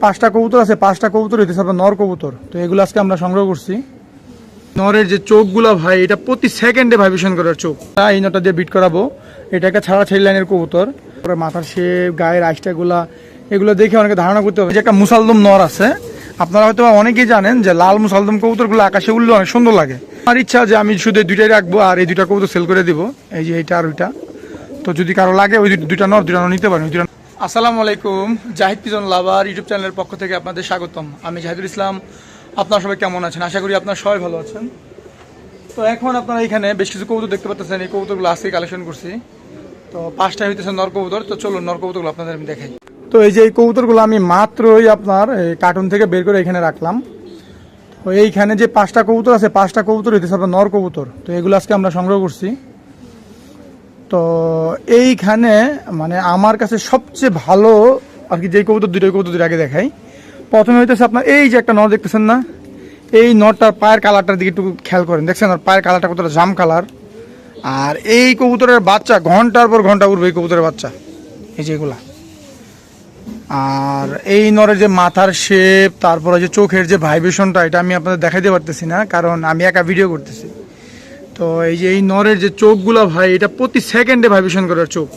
পাঁচটা কবুতর আছে, পাঁচটা কবুতর হইতেছে আপনার নর কবুতর। তো এগুলো আজকে আমরা সংগ্রহ করছি। নরের যে চোখগুলো ভাই, এটা প্রতি সেকেন্ডে ভাইব্রেশন করার চোখ। এই নটা দিয়ে বিট করাবো। এটাকে ছাড়া ছেড়ে লাইনের কবুতর। মাথার শেপ গায়ের আইসটাগুলা, এগুলো দেখে অনেকে ধারণা করতে হবে যে একটা মুসালদম নর আছে। আপনারা হয়তো অনেকেই জানেন যে লাল মুসালদম কবুতরগুলো আকাশে উঠলে অনেক সুন্দর লাগে। আমার ইচ্ছা যে আমি শুধু দুইটাই রাখব আর এই দুইটা কবুতর সেল করে দিব। এই যে এইটা আর ওইটা। তো যদি কারও লাগে, ওই দুই- দুইটা নর, দুইটা নিতে পারেন, ওই আসসালামু আলাইকুম, জাহিদ পিজন লাভার ইউটিউব চ্যানেলের পক্ষ থেকে আপনাদের স্বাগতম। আমি জাহিদুল ইসলাম, আপনারা সবাই কেমন আছেন? আশা করি আপনারা সবাই ভালো আছেন। তো এখন আপনারা এখানে বেশ কিছু কবুতর দেখতে পাচ্ছেন এই কবুতরগুলো আজকে কালেকশন করছি। তো পাঁচটা হইতেছে নর কবুতর, তো চলুন নর কবুতরগুলো আপনাদের আমি দেখাই। তো এই যে এই কবুতরগুলো আমি মাত্রই আপনার কার্টুন থেকে বের করে এখানে রাখলাম। তো এইখানে যে পাঁচটা কবুতর আছে, পাঁচটা কবুতর হইতেছে আপনার নর কবুতর। তো এগুলো আজকে আমরা সংগ্রহ করছি। তো এইখানে মানে আমার কাছে সবচেয়ে ভালো আর কি যে কবুতর দুটো কবুতর দুটো আগে দেখাই। প্রথমে হইতেছে আপনার, এই যে একটা নর দেখতেছেন না? এই নটটার পায়ের কালারটার দিকে একটু খেয়াল করেন। দেখছেন আর পায়ের কালারটা কতটা জাম কালার। আর এই কবুতরের বাচ্চা, ঘণ্টার পর ঘণ্টা উঠবে এই কবুতরের বাচ্চা। এই যে এগুলা। আর এই নরের যে মাথার শেপ তারপরে যে চোখের যে ভাইব্রেশনটা এটা আমি আপনাদের দেখাইতে পারতেছি না, কারণ আমি একা ভিডিও করতেছি। তো এই যে এই নরের যে চোখগুলো ভাই, এটা প্রতি সেকেন্ডে ভাইব্রেশন করার চোখ।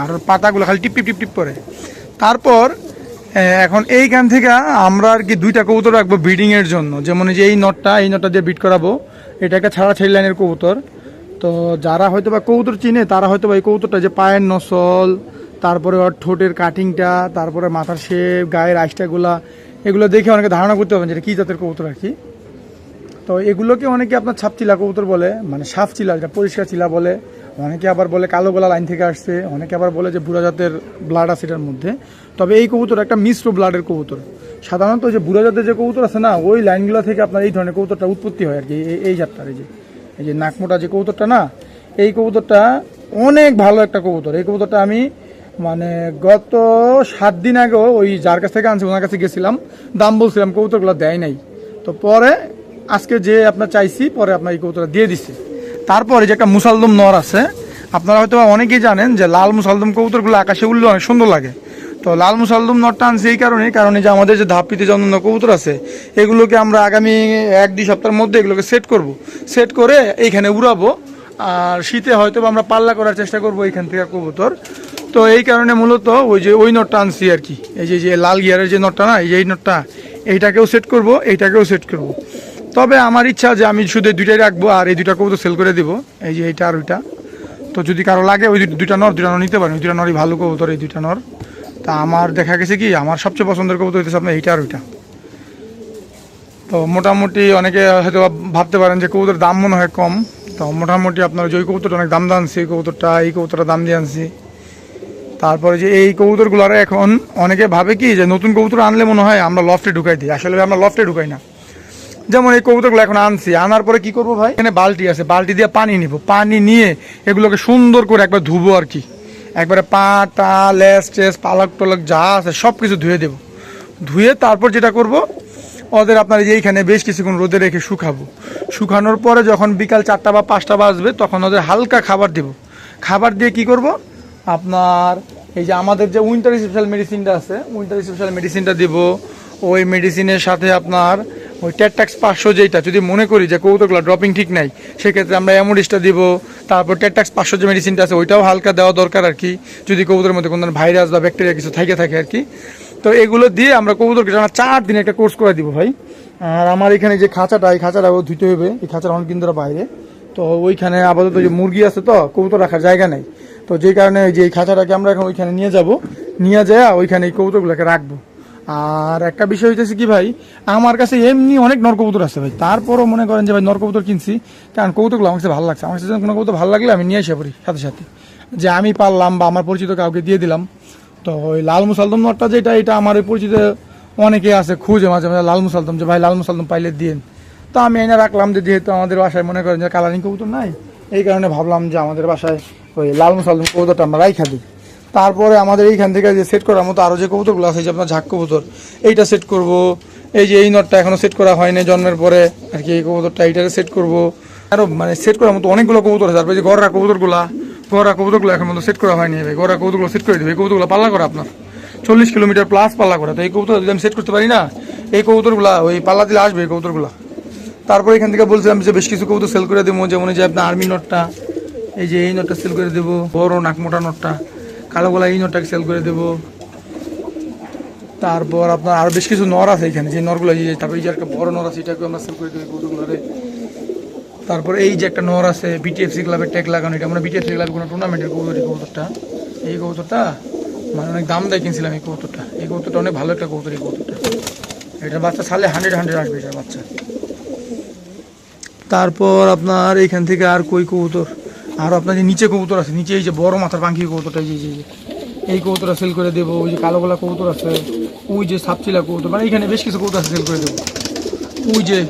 আর পাতাগুলো খালি টিপ টিপ টিপ করে। তারপর এখন এইখান থেকে আমরা আর কি দুইটা কবুতর রাখব ব্রিডিং এর জন্য। যেমন যে এই নটটা এই নটটা দিয়ে বিট করাবো। এটা একটা ছাড়া ছেড়ে লাইনের কবুতর। তো যারা হয়তো বা কবুতর চিনে, তারা হয়তো বা এই কবুতরটা যে পায়ের নসল, তারপরে ওর ঠোঁটের কাটিংটা তারপরে মাথার শেপ গায়ের আইসটাগুলা এগুলো দেখে অনেকে ধারণা করতে পারবেন যে এটা কী জাতের কবুতর আর কি। তো এগুলোকে অনেকে আপনার ছাপচিলা কবুতর বলে মানে সাফ চিলা, যেটা পরিষ্কার চিলা বলে। অনেকে আবার বলে কালো গলা লাইন থেকে আসছে, অনেকে আবার বলে যে বুড়া জাতের ব্লাড আছে এটার মধ্যে। তবে এই কবুতর একটা মিশ্র ব্লাডের কবুতর। সাধারণত যে বুড়া জাতের যে কবুতর আছে না, ওই লাইনগুলো থেকে আপনার এই ধরনের কবুতরটা উৎপত্তি হয় আর কি এই জাতটার, এই যে এই যে নাকমোটা যে কবুতরটা না, এই কবুতরটা অনেক ভালো একটা কবুতর। এই কবুতরটা আমি মানে গত সাত দিন আগেও ওই যার কাছ থেকে আনছি, ওনার কাছে গেছিলাম, দাম বলছিলাম কবুতরগুলো দেয় নাই। তো পরে আজকে যে আপনার চাইছি, পরে আপনার এই কবুতরটা দিয়ে দিছে। তারপরে যে একটা মুসালদম নর আছে, আপনারা হয়তো অনেকেই জানেন যে লাল মুসালদম কবুতরগুলো আকাশে উঠলে অনেক সুন্দর লাগে। তো লাল মুসালদম নটটা আনছি এই কারণে কারণ এই যে আমাদের যে ধাপিতে জন্ম কবুতর আছে, এগুলোকে আমরা আগামী এক দুই সপ্তাহের মধ্যে এগুলোকে সেট করব। সেট করে এইখানে উড়াবো, আর শীতে হয়তো আমরা পাল্লা করার চেষ্টা করব এইখান থেকে কবুতর। তো এই কারণে মূলত ওই যে ওই নটটা আনছি আর কি। এই যে যে লাল গিয়ারের যে নটটা না, এই যে এই নটটা এইটাকেও সেট করব, এইটাকেও সেট করব। তবে আমার ইচ্ছা যে আমি শুধু দুইটাই রাখব আর এই দুইটা কবুতর সেল করে দিব। এই যে এইটা আর ওইটা। তো যদি কারও লাগে, ওই দুই- দুইটা নর দুইটা নর নিতে পারেন। দুইটা নরই ভালো কবুতর, এই দুইটা নর। তা আমার দেখা গেছে কি, আমার সবচেয়ে পছন্দের কবুতর হইতেছে আপনার এইটা আর ওইটা। তো মোটামুটি অনেকে হয়তো ভাবতে পারেন যে কবুতর দাম মনে হয় কম। তো মোটামুটি আপনার যে ওই কবুতরটা অনেক দাম দিয়ে আনছি এই কবুতরটা এই কবুতরটা দাম দিয়ে আনছি। তারপরে যে এই কবুতরগুলো এখন অনেকে ভাবে কি যে নতুন কবুতর আনলে মনে হয় আমরা লফটে ঢুকাই দিই। আসলে আমরা লফটে ঢুকাই না। যেমন এই কবুতরগুলো এখন আনছি, আনার পরে কি করব ভাই? এখানে বালতি আছে, বালতি দিয়ে পানি নিব। পানি নিয়ে এগুলোকে সুন্দর করে একবার ধুবো আর কি। একবারে পা টা লেস টেস পালক টলক যা আছে সব কিছু ধুয়ে দেবো। ধুয়ে তারপর যেটা করব, ওদের আপনার এইখানে বেশ কিছুক্ষণ রোদে রেখে শুকাবো। শুকানোর পরে যখন বিকাল চারটা বা পাঁচটা বাজবে, তখন ওদের হালকা খাবার দেব। খাবার দিয়ে কি করব, আপনার এই যে আমাদের যে উইন্টার স্পেশাল মেডিসিনটা আছে উইন্টার স্পেশাল মেডিসিনটা দিব। ওই মেডিসিনের সাথে আপনার ওই টেটট্যাক্স পাঁচশো যেটা যদি মনে করি যে কৌতুকগুলো ড্রপিং ঠিক নাই, সেক্ষেত্রে আমরা অ্যামোডিসটা দিব, তারপর টেটট্যাক্স পাঁচশো যে মেডিসিনটা আছে, ওইটাও হালকা দেওয়া দরকার আর কি, যদি কবুতরের মধ্যে কোনো ভাইরাস বা ব্যাকটেরিয়া কিছু থেকে থাকে আর কি। তো এগুলো দিয়ে আমরা কবুতরকে টানা চার দিন একটা কোর্স করে দিব ভাই। আর আমার এখানে যে খাঁচাটা, এই খাঁচাটা ও ধুতে হবে, এই খাঁচাটা অনেকদিন ধরে বাইরে। তো ওইখানে আপাতত যে মুরগি আছে তো কবুতর রাখার জায়গা নেই। তো যেই কারণে যে এই খাঁচাটাকে আমরা এখন ওইখানে নিয়ে যাব, নিয়ে যায় ওইখানে এই কবুতরগুলোকে রাখব। আর একটা বিষয় হইতেছে কি ভাই, আমার কাছে এমনি অনেক নরকবুতর আছে ভাই। তারপরও মনে করেন যে ভাই নরকবুতর কিনছি, কারণ কবুতরগুলো আমার কাছে ভালো লাগছে। আমার কাছে কোনো কৌতুক ভালো লাগলে আমি নিয়ে এসে পড়ি, সাথে সাথে। যে আমি পারলাম বা আমার পরিচিত কাউকে দিয়ে দিলাম, তো ওই লাল মুসালদম নটটা যেটা, এটা আমার ওই পরিচিত অনেকে আছে, খুঁজে মাঝে মাঝে লাল মুসালদম, যে ভাই লাল মুসালদম পাইলে দিন তো আমি এনে রাখলাম যে যেহেতু আমাদের বাসায় মনে করেন যে কালারিং কবুতর নাই, এই কারণে ভাবলাম যে আমাদের বাসায় ওই লাল মুসালদম কবুতরটা আমরা রাইখা দিই। তারপরে আমাদের এইখান থেকে যে সেট করার মতো আরও যে কবুতরগুলো আছে যে আপনার ঝাক কবুতর, এইটা সেট করব। এই যে এই নটটা এখনও সেট করা হয়নি জন্মের পরে, আর কি এই কবুতরটা এইটাকে সেট করব। আরও মানে সেট করার মতো অনেকগুলো কবুতর আছে, তারপরে যে গররা কবুতরগুলা, গররা কবুতরগুলো এখন মতো সেট করা হয়নি গররা কবুতরগুলো সেট করে দেবে, এই কবুতরগুলো পাল্লা করে আপনার। চল্লিশ কিলোমিটার প্লাস পাল্লা করা, তো এই কবুতর যদি আমি সেট করতে পারি না, এই কবুতরগুলা, ওই পাল্লা দিলে আসবে এই কবুতরগুলা। তারপরে এখান থেকে বলছিলাম যে বেশ কিছু কবুতর সেল করে দেবো, যেমন যে আপনার আর্মি নটটা এই যে এই নটটা সেল করে দেবো, বড় নাক মোটা নটটা কালো গলা এই নটটাকে সেল করে দেবো। তারপর আপনার আরও বেশ কিছু নর আছে এখানে, যে নরগুলো তারপর এই যে একটা বড় নর আছে এটাকে আমরা সেল করে দেবো কবুতরগুলোরে তারপর এই যে একটা নর আছে বিটিএফসি ক্লাবের ট্যাগ লাগানো, এটা আমরা বিটিএফসি ক্লাবের কোনো টুর্নামেন্টের এই কবুতরটা। এই কবুতরটা? মানে অনেক দাম দেয় কিনছিলাম এই কবুতরটা। এই কবুতরটা অনেক ভালো একটা কবুতর, এই কবুতরটা। এটা বাচ্চা সালে হান্ড্রেড হান্ড্রেড আসবে এটা বাচ্চা। তারপর আপনার এইখান থেকে আর কই কবুতর? আর আপনার যে নিচে কবুতর আছে, নিচে এই যে বড় মাথার পাখি কবুতরটা, এই যে- এই যে কবুতরটা সেল করে দেবো, ওই যে কালো গলা কবুতর আছে, ওই যে সাপচিলা কবুতর মানে এখানে বেশ কিছু কবুতর আছে সেল করে দেবো। ওই যে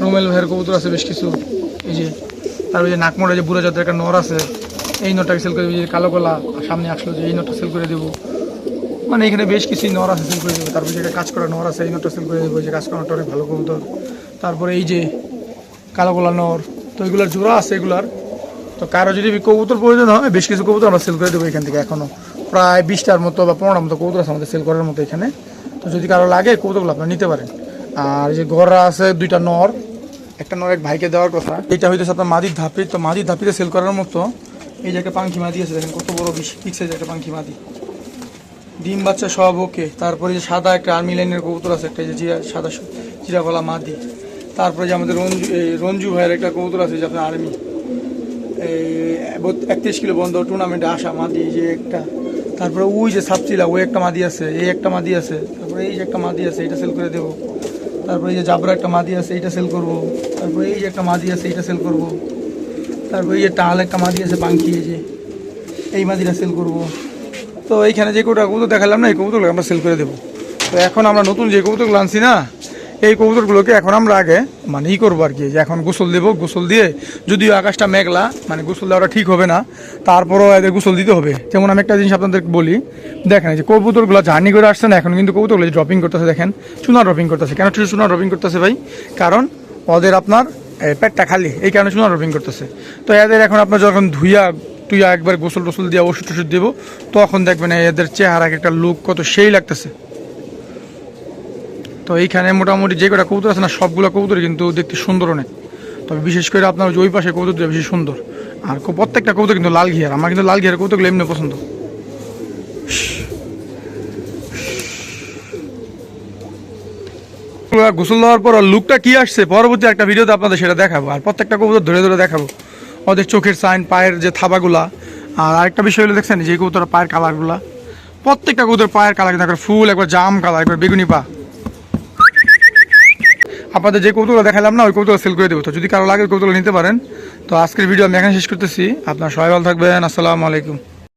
রোমেল ভাইয়ের কবুতর আছে বেশ কিছু, এই যে তারপরে যে নাকমোড়া যে বুড়া জাতের একটা নর আছে, এই নটটাকে সেল করে দেবো যে কালো গলা সামনে আসলো যে এই নটটা সেল করে দেবো। মানে এখানে বেশ কিছু নর আছে সেল করে দেবো, তারপরে যেটা কাজ করা নর আছে, এই নটটা সেল করে দেবো যে কাজ করা নটটা অনেক ভালো কবুতর। তারপরে এই যে কালো গোলা নর, তো এগুলার জোড়া আছে এগুলার। তো কারও যদি কবুতর প্রয়োজন হয় বেশ কিছু কবুতর আমরা সেল করে দেবো এখান থেকে এখনও প্রায় বিশটার মতো বা পনেরোটার মতো কবুতর আছে আমাদের সেল করার মতো এখানে। তো যদি কারও লাগে কবুতরগুলো আপনারা নিতে পারেন। আর যে গররা আছে দুইটা নর। একটা নর এক ভাইকে দেওয়ার কথা। এটা হইতেছে আপনার মাদির ধাপি। তো মাদির ধাপিতে সেল করার মতো এই যে একটা পাঙ্খি মাদি আছে দেখেন কত বড় বিশ সাইজের একটা পাঙ্খি মাদি। ডিম বাচ্চা সব ওকে। তারপরে যে সাদা একটা আর্মি লাইনের কবুতর আছে একটা যে জিরা সাদা চিরাগলা মাদি। তারপরে যে আমাদের রঞ্জু এই রঞ্জু ভাইয়ের একটা কবুতর আছে যে আপনার আর্মি একত্রিশ কিলো বন্ধ টুর্নামেন্টে আসা মাদি যে একটা, তারপরে ওই যে সাপচিলা ওই একটা মাদি আছে, এই একটা মাদি আছে, তারপরে এই যে একটা মাদি আছে এটা সেল করে দেবো, তারপরে এই যে জাবরা একটা মাদি আছে, এইটা সেল করব, তারপরে এই যে একটা মাদি আছে, এইটা সেল করব, তারপরে এই যে টাল একটা মাদি আছে পাঙ্কি এই যে, এই মাদিটা সেল করব। তো এইখানে যে কৌটা কৌতুক দেখালাম না, এই কবুতরগুলো আমরা সেল করে দেবো। তো এখন আমরা নতুন যে কবুতরগুলো আনছি না এই কবুতরগুলোকে এখন আমরা আগে মানে ই করব আর কি, যে এখন গোসল দেবো, গোসল দিয়ে যদিও আকাশটা মেঘলা মানে গোসল দেওয়াটা ঠিক হবে না, তারপরও এদের গোসল দিতে হবে। যেমন আমি একটা জিনিস আপনাদের বলি, দেখেন যে কবুতরগুলো জার্নি করে আসছে না, এখন কিন্তু কবুতরগুলো ড্রপিং করতেছে, দেখেন, চুনা ড্রপিং করতেছে। কেন চুনা ড্রপিং করতেছে ভাই? কারণ ওদের আপনার পেটটা খালি, এই কারণে চুনা ড্রপিং করতেছে। তো এদের এখন আপনার যখন ধুইয়া, টুইয়া একবার গোসল টোসল দিয়ে ওষুধ টষুধ দেবো, তখন দেখবেন এদের চেহারা একটা লুক কত সেই লাগতেছে। তো এইখানে মোটামুটি যে কটা কবুতর আছে না, সবগুলো কবুতর কিন্তু দেখতে সুন্দর অনেক। তবে বিশেষ করে আপনার ওই পাশে কবুতরটা বেশি সুন্দর। আর প্রত্যেকটা কবুতর কিন্তু লাল ঘিয়ার। আমার কিন্তু লাল ঘিয়ার কবুতরগুলো এমনি পছন্দ। গোসল দেওয়ার পর লুকটা কি আসছে, পরবর্তী একটা ভিডিওতে আপনাদের সেটা দেখাবো। আর প্রত্যেকটা কবুতর ধরে ধরে দেখাবো। ওদের চোখের সাইন পায়ের যে থাবাগুলা। আর আরেকটা বিষয় হলো, দেখছেন যে কবুতর পায়ের কালারগুলা প্রত্যেকটা কবুতর পায়ের কালার কিন্তু ফুল একবার জাম কালার একবার বেগুনি পা। আপনাদের যে কৌতুক দেখালাম না, ওই কৌতুক সেল করে দেবো। তো যদি কারও লাগে কৌতুক নিতে পারেন, তো আজকের ভিডিও আমি এখানে শেষ করতেছি। আপনার সবাই ভালো থাকবেন। আসসালামু আলাইকুম।